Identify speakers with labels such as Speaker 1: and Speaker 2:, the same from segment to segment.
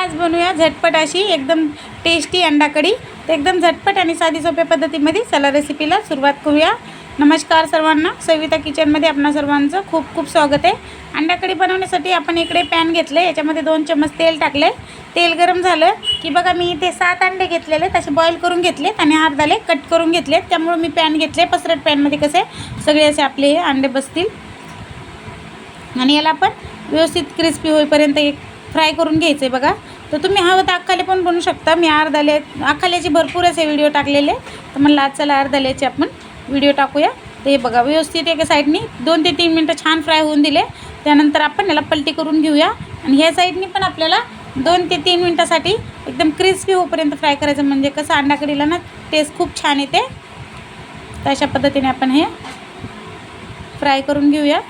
Speaker 1: आज बनवूया झटपट अशी एकदम टेस्टी अंडा कढी तर एकदम झटपट आणि साधी सोप्या पद्धतीमध्ये चला रेसिपीला सुरुवात करूया. नमस्कार सर्वांना. सविता किचनमध्ये आपणा सर्वांचं खूप खूप स्वागत आहे. अंडा कढी बनवण्यासाठी आपण इकडे पॅन घेतले याच्यामध्ये दोन चम्मच तेल टाकले तेल गरम झालं की बघा मी इथे सात अंडे घेतलेले तसे बॉईल करून घेतलेत आणि अर्धाले कट करून घेतलेत. त्यामुळे मी पॅन घेतले पसरट पॅनमध्ये कसे सगळे असे आपले हे अंडे बसतील. आणि याला आपण व्यवस्थित क्रिस्पी होईपर्यंत एक फ्राय करून घ्यायचं आहे बघा. तर तुम्ही हवं तर अख्खाले पण बनवू शकता. मी अर्धाले अख्खाल्याचे भरपूर असे व्हिडिओ टाकलेले. तर म्हणलं आज चला अर्धाल्याचे आपण व्हिडिओ टाकूया. तर हे बघा व्यवस्थित एका साईडनी दोन ते तीन मिनटं छान फ्राय होऊन दिले. त्यानंतर आपण याला पलटी करून घेऊया. आणि ह्या साईडनी पण आपल्याला दोन ते तीन मिनटासाठी एकदम क्रिस्पी होईपर्यंत फ्राय करायचं. म्हणजे कसं अंडा कढीला ना टेस्ट खूप छान येते. तर अशा पद्धतीने आपण हे फ्राय करून घेऊया.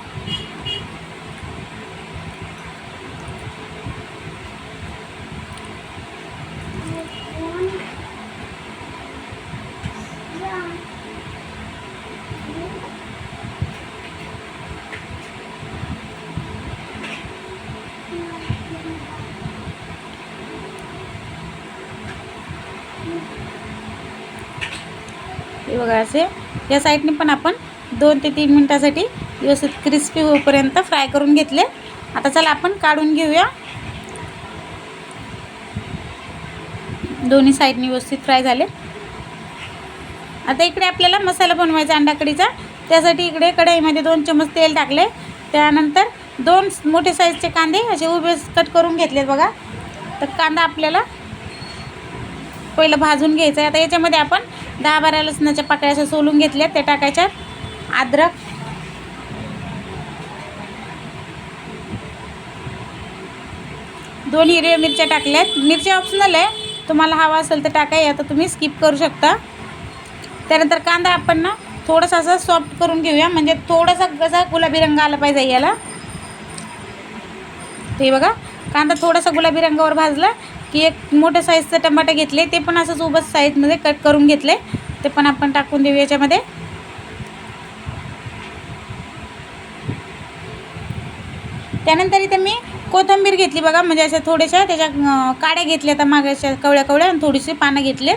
Speaker 1: हे बघा असे. या साईडने पण आपण दोन ते तीन मिनटासाठी व्यवस्थित क्रिस्पी होईपर्यंत फ्राय करून घेतले. आता चला आपण काढून घेऊया. दोन्ही साईडने व्यवस्थित फ्राय झाले. आता इकडे आपल्याला मसाला बनवायचा अंडाकडीचा. त्यासाठी इकडे कढईमध्ये दोन चम्मच तेल टाकले. त्यानंतर दोन मोठे साईजचे कांदे असे उभे कट करून घेतलेत बघा. तर कांदा आपल्याला पहिलं भाजून घ्यायचं आहे. आता याच्यामध्ये आपण दहा बारा लसणाच्या पाकळ्या अशा सोलून घेतल्या त्या टाकायच्या. अद्रक. दोन हिरव्या मिरच्या टाकल्यात. मिरच्या ऑप्शनल आहे. तुम्हाला हवा असेल तर टाकाय आता तुम्ही स्किप करू शकता. त्यानंतर कांदा आपण ना थोडासा असा सॉफ्ट करून घेऊया. म्हणजे थोडासा कसा गुलाबी रंग आला पाहिजे याला. ते बघा. कांदा थोडासा गुलाबी रंगावर भाजला. की एक मोठ्या साईजचं टमाटर घेतले ते पण असंच उभं साईजमध्ये कट करून घेतले. ते पण आपण टाकून देऊ याच्यामध्ये. त्यानंतर इथे मी कोथिंबीर घेतली बघा म्हणजे अशा थोड्याशा त्याच्या काड्या घेतल्या आता मागाच्या कवळ्या कवळ्या आणि थोडीशी पानं घेतले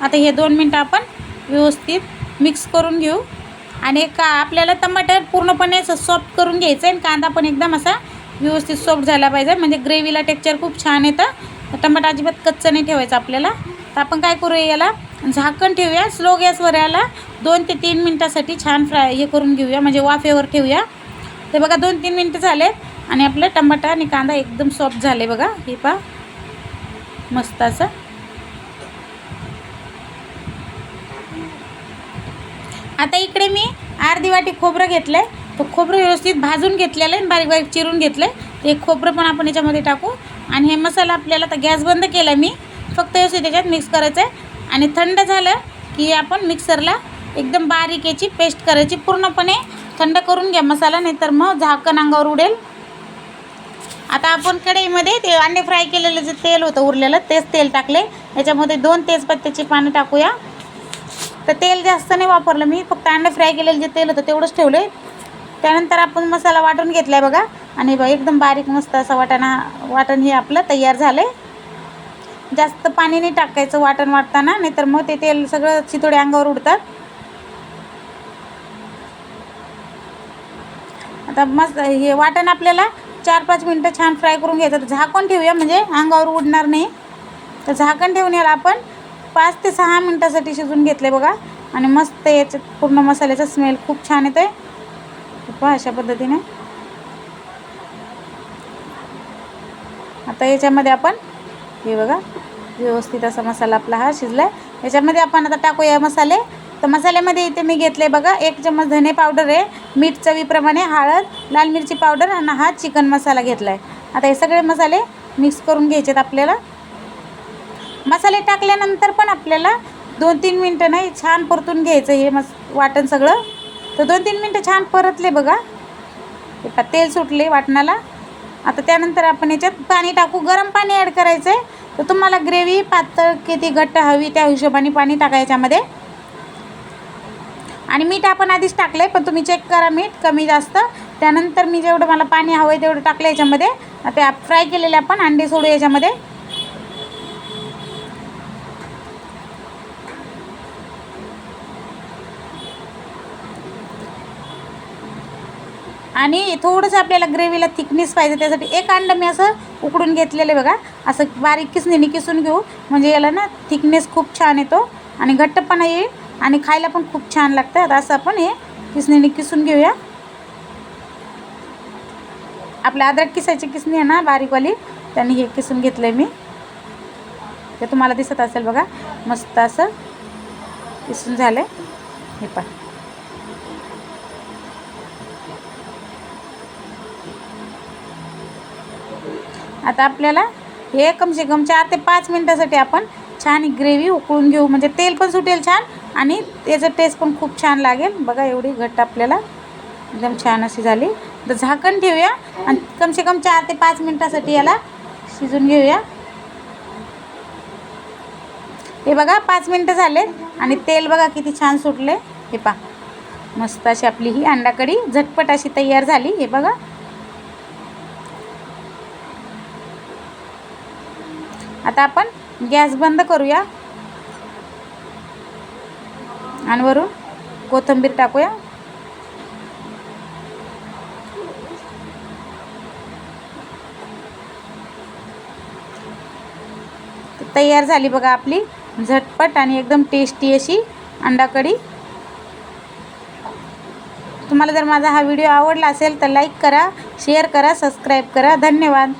Speaker 1: आता हे दोन मिनटं आपण व्यवस्थित मिक्स करून घेऊ. आणि का आपल्याला टमाटर पूर्णपणे असं सॉफ्ट करून घ्यायचं आहे आणि कांदा पण एकदम असा व्यवस्थित सॉफ्ट झाला पाहिजे. म्हणजे ग्रेव्हीला टेक्चर खूप छान येतं. टमाटा अजिबात कच्चा नाही ठेवायचं आपल्याला. तर आपण काय करूया याला? झाकण ठेवूया स्लो गॅसवर याला दोन ते तीन मिनटासाठी छान फ्राय हे करून घेऊया म्हणजे वाफेवर ठेवूया. ते बघा दोन तीन मिनटं झाले आणि आपलं टमाटा आणि कांदा एकदम सॉफ्ट झाले बघा. हे पा मस्त असं. आता इकडे मी अर्धी वाटी खोबरं घेतलं आहे तर खोबरं व्यवस्थित भाजून घेतलेलं आहे आणि बारीक बारीक चिरून घेतलं आहे ते खोबरं पण आपण याच्यामध्ये टाकू. आणि हे मसाला आपल्याला आता गॅस बंद केला मी. फक्त व्यवस्थित त्याच्यात मिक्स करायचं आहे आणि थंड झालं की आपण मिक्सरला एकदम बारीक याची पेस्ट करायची पूर्णपणे. थंड करून घ्या मसाला नाहीतर मग झाकण अंगावर उडेल. आता आपण कढईमध्ये ते अंडे फ्राय केलेलं जे तेल होतं उरलेलं तेच तेल टाकले. याच्यामध्ये दोन तेजपत्त्याची पानं टाकूया. तर तेल जास्त नाही वापरलं मी फक्त अंडे फ्राय केलेलं जे तेल होतं तेवढंच ठेवलं आहे त्यानंतर आपण मसाला वाटून घेतला आहे बघा. आणि बघा एकदम बारीक मस्त असा वाटाणा वाटण हे आपलं तयार झालं आहे जास्त पाणी नाही टाकायचं वाटण वाटताना नाहीतर मग ते तेल सगळं चितोडे अंगावर उडतात. आता मस्त हे वाटण आपल्याला चार पाच मिनटं छान फ्राय करून घ्यायचं. तर झाकण ठेवूया म्हणजे अंगावर उडणार नाही. तर झाकण ठेवून याला आपण पाच ते सहा मिनटासाठी शिजून घेतले बघा. आणि मस्त याच्यात पूर्ण मसाल्याचा स्मेल खूप छान येतो आहे पहा अशा पद्धतीने. आता याच्यामध्ये आपण हे बघा व्यवस्थित असा मसाला आपला हा शिजला आहे याच्यामध्ये आपण आता टाकूया मसाले. तर मसाल्यामध्ये इथे मी घेतले बघा एक चम्मच धने पावडर आहे. मीठ चवीप्रमाणे हळद लाल मिरची पावडर आणि हा चिकन मसाला घेतला आहे आता हे सगळे मसाले मिक्स करून घ्यायचे आहेत आपल्याला. मसाले टाकल्यानंतर पण आपल्याला दोन तीन मिनटं नाही छान परतून घ्यायचं हे मस वाटण सगळं. तर दोन तीन मिनटं छान परतले बघा. तेल सुटले वाटणाला. आता त्यानंतर आपण याच्यात पाणी टाकू. गरम पाणी ॲड करायचं आहे तर तुम्हाला ग्रेव्ही पातळ किती घट्ट हवी त्या हिशोबाने पाणी टाका याच्यामध्ये. आणि मीठ आपण आधीच टाकलं आहे पण तुम्ही चेक करा मीठ कमी जास्त. त्यानंतर मी जेवढं मला पाणी हवं आहे तेवढं टाकलं याच्यामध्ये. आता फ्राय केलेले आपण अंडे सोडू याच्यामध्ये. आणि थोडंसं आपल्याला ग्रेव्हीला थिकनेस पाहिजे त्यासाठी एक अंडं मी असं उकडून घेतलेलं आहे बघा. असं बारीक किसणीने किसून घेऊ. म्हणजे याला ना थिकनेस खूप छान येतो आणि घट्टपणा येईल आणि खायला पण खूप छान लागतं आता असं आपण हे किसणीने किसून घेऊया. आपल्या अद्रक किसायची किसणी आहे ना बारीकवाली त्यांनी हे किसून घेतलं आहे मी. ते तुम्हाला दिसत असेल बघा. मस्त असं किसून झालं आहे हे पण आता आपल्याला हे कमसे कम चार ते पाच मिनटासाठी आपण छान ग्रेव्ही उकळून घेऊ. म्हणजे तेल पण सुटेल छान आणि त्याचं टेस्ट पण खूप छान लागेल. बघा एवढी घट्ट आपल्याला एकदम छान अशी झाली. तर झाकण ठेवूया आणि कमसे कम चार ते पाच मिनटासाठी याला शिजून घेऊया. हे बघा पाच मिनटं झाले आणि तेल बघा किती छान सुटले. हे पा मस्त अशी आपली ही अंडा कढी झटपट अशी तयार झाली. हे बघा आता आपण गॅस बंद करूया. आणि वरून कोथिंबीर टाकूया. तयार झाली बघा आपली. झटपट आणि एकदम टेस्टी अशी अंडा कढी तुम्हाला जर माझा हा व्हिडिओ आवडला असेल तर लाईक करा शेअर करा सबस्क्राईब करा. धन्यवाद.